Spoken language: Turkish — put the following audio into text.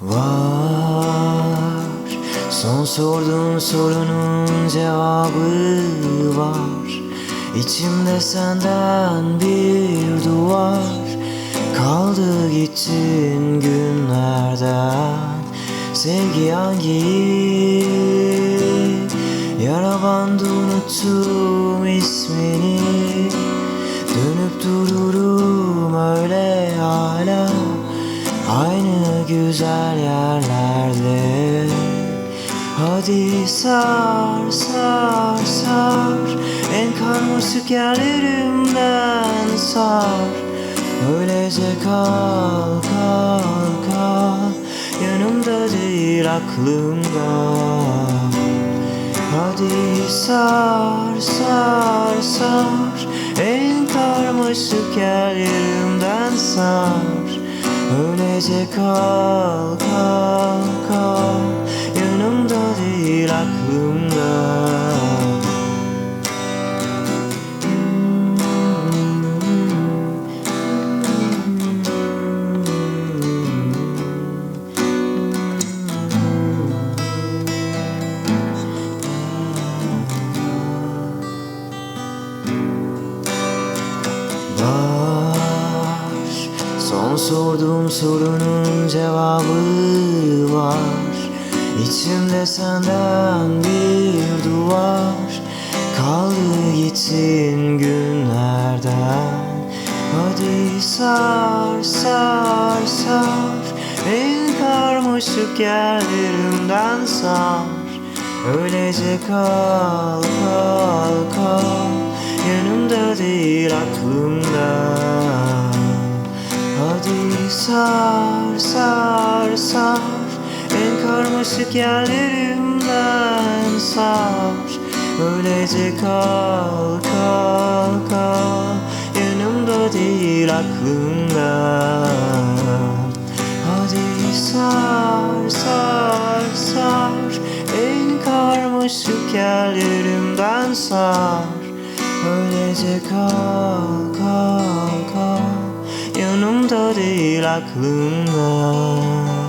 Var. Son sorduğum sorunun cevabı var. İçimde senden bir duvar Kaldı gittin günlerden. Sevgi hangi? Yara bandı unuttum ismini. Dönüp dururum öyle hala. Aynı güzel yerlerde. Hadi sar sar sar. En karmaşık yerlerimden sar. Öylece kal kal kal. Yanımda değil aklımda. Hadi sar sar sar. En karmaşık yerlerimden sar Öylece kal kal kal Yanımda Sorduğum sorunun cevabı var. İçimde senden bir duvar Kaldı gitsin günlerden. Hadi sar sar sar. En karmaşık yerlerimden sar. Öylece kal kal kal Hadi sar sar sar. En karmaşık yerlerimden sar. Öylece kal kal kal. Yanımda değil aklımda. Hadi sar sar sar. En karmaşık yerlerimden sar. Öylece kal kal kal Yanımda değil aklımda